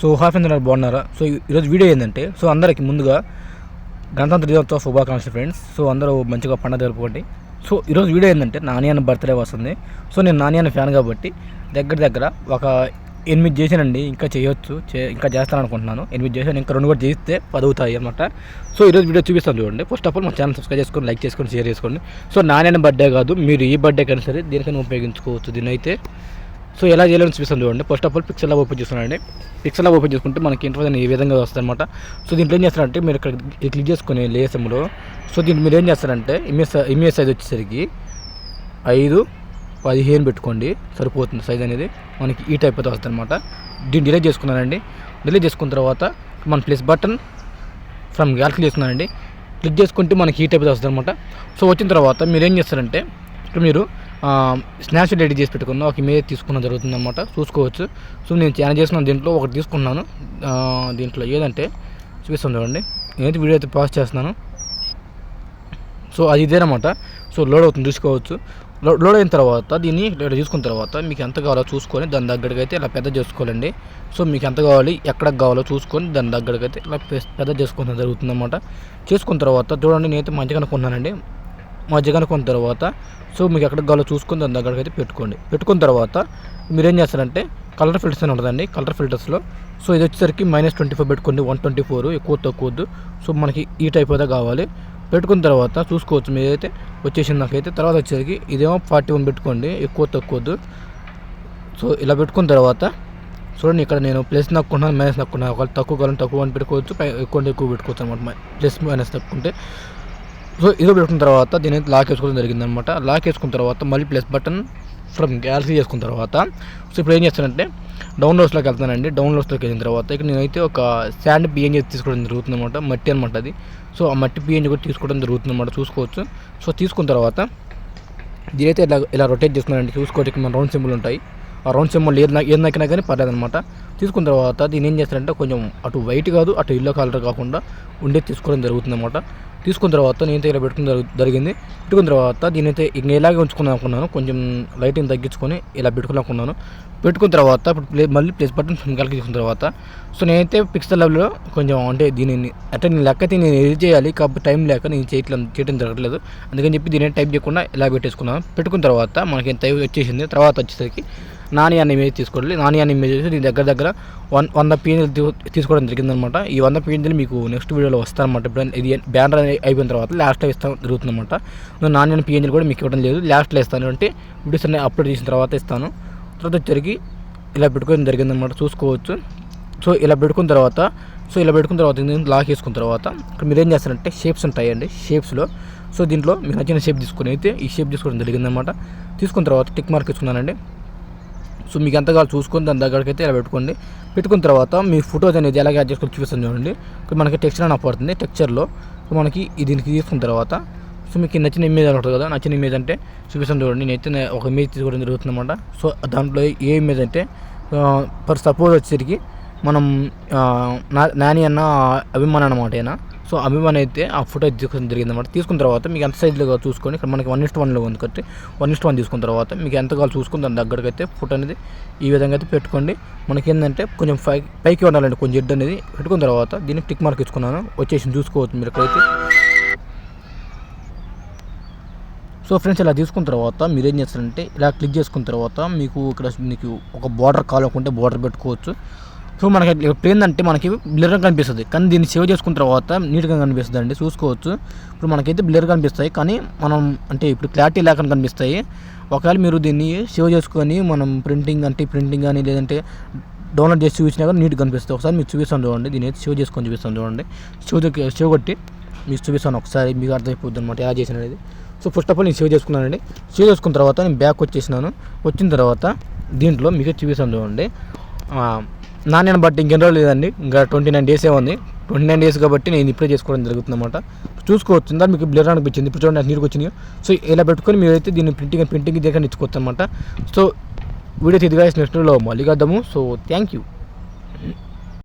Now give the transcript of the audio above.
So half అందరూ బాగున్నారా? So ఈరోజు వీడియో ఏంటంటే సో అందరికీ ముందుగా గణతంత్ర దినోత్సవ శుభాకాంక్షలు ఫ్రెండ్స్. సో అందరూ మంచిగా పండుగ జరుపుకోండి. సో ఈరోజు వీడియో ఏంటంటే నాని బర్త్డే వస్తుంది. సో నేను నాని ఫ్యాన్ కాబట్టి దగ్గర దగ్గర ఒక ఎనిమిది చేశానండి. ఇంకా చేయొచ్చు చే ఇంకా చేస్తాను అనుకుంటున్నాను ఎనిమిది చేశాను ఇంకా రెండు కూడా చేస్తే పదవుతాయి అనమాట సో ఈరోజు వీడియో చూపిస్తాను చూడండి. ఫస్ట్ ఆఫ్ ఆల్ మా ఛానల్ సబ్స్క్రైబ్ చేసుకొని లైక్ చేసుకొని షేర్ చేసుకోండి. సో నాని బర్త్డే కాదు మీరు ఈ బర్త్డే కానీ సరే దేనికైనా ఉపయోగించుకోవచ్చు దీని అయితే సో ఎలా చేయాలని చూపిస్తాను చూడండి. First of all pixel open చేస్తున్నానండి. పిక్సెల్ ఓపెన్ చేసుకుంటే మనకి ఇంటర్వ్యూ ఈ విధంగా వస్తుందన్నమాట సో దీంట్లో ఏం చేస్తారంటే మీరు ఇక్కడ క్లిక్ చేసుకుని లేసంలో సో దీంట్లో మీరు ఏం చేస్తారంటే ఇమేజ్ ఇమేజ్ సైజ్ వచ్చేసరికి ఐదు పదిహేను పెట్టుకోండి. సరిపోతుంది సైజ్ అనేది. మనకి ఈ టైప్ అయితే వస్తుంది అనమాట దీన్ని డిలే చేసుకున్నానండి. డిలే చేసుకున్న తర్వాత మన ప్లస్ బటన్ ఫ్రమ్ గ్యాలరీ చేస్తున్నానండి. క్లిక్ చేసుకుంటే మనకి ఈ టైప్ వస్తుంది అనమాట సో వచ్చిన తర్వాత మీరు ఏం చేస్తారంటే ఇప్పుడు మీరు స్నాప్స్ రెడీ చేసి పెట్టుకున్న. ఒక ఇమేజ్ తీసుకున్న జరుగుతుంది అనమాట చూసుకోవచ్చు. సో నేను ఛానల్ చేసిన దీంట్లో ఒకటి తీసుకున్నాను. దీంట్లో ఏదంటే చూపిస్తాను చూడండి. నేనైతే వీడియో అయితే పాస్ చేస్తున్నాను. సో అది ఇదేనమాట. సో లోడ్ అవుతుంది చూసుకోవచ్చు. లోడ్ అయిన తర్వాత దీన్ని ఇక్కడ చూసుకున్న తర్వాత మీకు ఎంత కావాలో చూసుకొని దాని దగ్గరికి అయితే ఇలా పెద్ద చేసుకోవాలండి. సో మీకు ఎంత కావాలి ఎక్కడ కావాలో చూసుకొని దాని దగ్గరికి అయితే ఇలా పెద్ద చేసుకోవడం జరుగుతుందన్నమాట. చేసుకున్న తర్వాత చూడండి నేనైతే మంచిగా అనుకున్నానండి మజ్జిగ అనుకున్న తర్వాత సో మీకు ఎక్కడ కావాలో చూసుకుని దాని దగ్గరికి అయితే పెట్టుకోండి. పెట్టుకున్న తర్వాత మీరు ఏం చేస్తారంటే కలర్ ఫిల్టర్స్ అని ఉంటుందండి కలర్ ఫిల్టర్స్లో. సో ఇది వచ్చేసరికి మైనస్ ట్వంటీ ఫైవ్ పెట్టుకోండి వన్ ట్వంటీ ఫోర్ ఎక్కువ తక్కువద్దు. సో మనకి ఈ టైప్ అయితే కావాలి. పెట్టుకున్న తర్వాత చూసుకోవచ్చు మీరైతే వచ్చేసింది నాకైతే తర్వాత వచ్చేసరికి ఇదేమో ఫార్టీ వన్ పెట్టుకోండి ఎక్కువ తక్కువద్దు. సో ఇలా పెట్టుకున్న తర్వాత చూడండి ఇక్కడ నేను ప్లస్ నక్కున్నాను మైనస్ నక్కున్నాను ఒకవేళ తక్కువ కాలం తక్కువ అని పెట్టుకోవచ్చు ఎక్కువ ఎక్కువ పెట్టుకోవచ్చు అనమాట ప్లస్ మైనస్ తక్కువంటే సో ఇదో పెట్టుకున్న తర్వాత దీని అయితే లాక్ వేసుకోవడం జరిగింది అనమాట లాక్ వేసుకున్న తర్వాత మళ్ళీ ప్లస్ బటన్ ఫ్రమ్ గ్యాలరీ చేసుకున్న తర్వాత సో ఇప్పుడు ఏం చేస్తానంటే డౌన్లోడ్స్లోకి వెళ్తానండి. డౌన్లోడ్స్లోకి వెళ్ళిన తర్వాత ఇక్కడ నేనైతే ఒక శాండ్ పిఎన్జీ తీసుకోవడం జరుగుతుంది అనమాట మట్టి అనమాట అది. సో ఆ మట్టి పిఎన్జీ కూడా తీసుకోవడం జరుగుతుంది అనమాట చూసుకోవచ్చు. సో తీసుకున్న తర్వాత దీనైతే ఇలా ఇలా రొటేట్ చేసుకున్నానండి చూసుకోవచ్చు. ఇక్కడ మన రౌండ్ సింబల్ ఉంటాయి. రౌండ్ సింబల్ ఏది ఏది నక్కినా కానీ పర్లేదు అనమాట తీసుకున్న తర్వాత దీన్ని ఏం చేస్తారంటే కొంచెం అటు వైట్ కాదు అటు ఇల్లో కలర్ కాకుండా ఉండే తీసుకోవడం జరుగుతుంది అనమాట తీసుకున్న తర్వాత నేనైతే ఇలా పెట్టుకుని జరుగు- జరిగింది. పెట్టుకున్న తర్వాత దీనైతే ఇంక ఇలాగే ఉంచుకుందాం అనుకున్నాను. కొంచెం లైటింగ్ తగ్గించుకొని ఇలా పెట్టుకుని అనుకున్నాను. పెట్టుకున్న తర్వాత ఇప్పుడు ప్లే మళ్ళీ ప్లేస్ బటన్ కలిగి తీసుకున్న తర్వాత సో నేనైతే పిక్సెల్ లెవెల్లో కొంచెం అంటే దీనిని అంటే నేను లెక్క అయితే నేను ఎడిట్ చేయాలి కాబట్టి టైం లేక నేను చేయట్లేదు చేయడం జరగట్లేదు. అందుకని చెప్పి దీని టైప్ చేయకుండా ఇలా పెట్టేసుకున్నాను. పెట్టుకున్న తర్వాత మనకి ఎంత వచ్చేసింది. తర్వాత వచ్చేసరికి నాని అనే ఇమేజ్ తీసుకోవాలి నాని అనే ఇమేజ్ వచ్చి దీని దగ్గర దగ్గర వన్ వంద పేజీలు తీసుకోవడం జరిగిందనమాట ఈ వంద పేజీలు మీకు నెక్స్ట్ వీడియోలో వస్తారనమాట ఇప్పుడు ఇది బ్యానర్ అయిపోయిన తర్వాత లాస్ట్లో ఇస్తాం జరుగుతుందన్నమాట. అనమాట నాని అనే పేజీలు కూడా మీకు ఇవ్వడం లేదు. లాస్ట్లో ఇస్తాను అంటే వీడియోస్ అన్ని అప్లోడ్ చేసిన తర్వాత ఇస్తాను. తర్వాత వచ్చరికి ఇలా పెట్టుకోవడం జరిగిందనమాట చూసుకోవచ్చు. సో ఇలా పెట్టుకున్న తర్వాత సో ఇలా పెట్టుకున్న తర్వాత లాక్ వేసుకున్న తర్వాత ఇక్కడ మీరు ఏం చేస్తారంటే షేప్స్ ఉంటాయండి. షేప్స్లో సో దీంట్లో మీకు నచ్చిన షేప్ తీసుకుని అయితే ఈ షేప్ తీసుకోవడం జరిగిందనమాట తీసుకున్న తర్వాత టిక్ మార్క్ ఇచ్చుకున్నానండి సో మీకు ఎంత కావాలి చూసుకొని దాని దగ్గరికి అయితే ఇలా పెట్టుకోండి. పెట్టుకున్న తర్వాత మీ ఫోటోస్ అనేది ఎలా యాడ్ చేసుకొని చూపిస్తాను చూడండి. ఇక్కడ మనకి టెక్స్చర్ అని పడుతుంది టెక్స్చర్లో మనకి దీనికి తీసుకున్న తర్వాత సో మీకు నచ్చిన ఇమేజ్ అని ఉంటుంది కదా నచ్చిన ఇమేజ్ అంటే చూపిస్తాను చూడండి. నేనైతే ఒక ఇమేజ్ తీసుకోవడం జరుగుతుందన్నమాట. సో దాంట్లో ఏ ఇమేజ్ అంటే ఫర్ సపోజ్ వచ్చేసరికి మనం నా- నాని అన్న అభిమానం అన్నమాట ఏనా సో అభిమాన్ అయితే ఆ ఫోటో తీసుకోవడం జరిగింది అనమాట తీసుకున్న తర్వాత మీకు ఎంత సైజులో చూసుకొని ఇక్కడ మనకి వన్ ఇస్ట్ వన్లో ఉంది కాబట్టి వన్ ఇస్ట్ వన్ తీసుకున్న తర్వాత మీకు ఎంత కావాలి చూసుకుని దాని దగ్గరకు అయితే ఫోటో అనేది ఈ విధంగా అయితే పెట్టుకోండి. మనకి ఏంటంటే కొంచెం పై పైకి ఉండాలండి కొంచెం ఎడ్ అనేది. పెట్టుకున్న తర్వాత దీనికి టిక్ మార్క్ ఇచ్చుకున్నాను. వచ్చేసి చూసుకోవచ్చు మీరు ఇక్కడైతే సో ఫ్రెండ్స్ ఇలా తీసుకున్న తర్వాత మీరు ఏం చేస్తారంటే ఇలా క్లిక్ చేసుకున్న తర్వాత మీకు ఇక్కడ మీకు ఒక బార్డర్ కావాలనుకుంటే బార్డర్ పెట్టుకోవచ్చు. సో మనకి ఇప్పుడు ఏంటంటే మనకి బ్లర్గా కనిపిస్తుంది. కానీ దీన్ని సేవ్ చేసుకున్న తర్వాత నీట్గా కనిపిస్తుంది అండి చూసుకోవచ్చు. ఇప్పుడు మనకైతే బ్లర్గా కనిపిస్తాయి. కానీ మనం అంటే ఇప్పుడు క్లారిటీ లేకుండా కనిపిస్తాయి. ఒకవేళ మీరు దీన్ని సేవ్ చేసుకొని మనం ప్రింటింగ్ అంటే ప్రింటింగ్ కానీ లేదంటే డౌన్లోడ్ చేసి చూసినా కానీ నీట్గా కనిపిస్తుంది ఒకసారి మీకు చూపిస్తాను చూడండి. దీన్ని అయితే సేవ్ చేసుకొని చూపిస్తాను చూడండి. సేవ్ సేవ్ కొట్టి మీకు చూపిస్తాను ఒకసారి. మీకు అర్థమైపోద్ది అనమాట ఎలా చేసిన అనేది. సో ఫస్ట్ ఆఫ్ ఆల్ నేను సేవ్ చేసుకున్నానండి. సేవ్ చేసుకున్న తర్వాత నేను బ్యాక్ వచ్చేసినాను. వచ్చిన తర్వాత దీంట్లో మీకు చూపిస్తాను చూడండి. నాణ్యన బట్టి ఇంకెన్ని రోజులు లేదండి. ఇంకా ట్వంటీ నైన్ డేసే ఉంది. ట్వంటీ నైన్ డేస్ కాబట్టి నేను ఇప్పుడే చేసుకోవడం జరుగుతుంది అనమాట చూసుకోవచ్చు. దాన్ని మీకు బ్లర్ అనిపించింది. ఇప్పుడు చూడండి నీరుకు వచ్చింది సో ఇలా పెట్టుకొని మీరైతే దీన్ని ప్రింటింగ్ ప్రింటింగ్ దగ్గర ఇచ్చుకోవచ్చు అనమాట సో వీడియో ఇదిగా నెక్స్ట్లో మళ్ళీ కద్దాము సో థ్యాంక్ యూ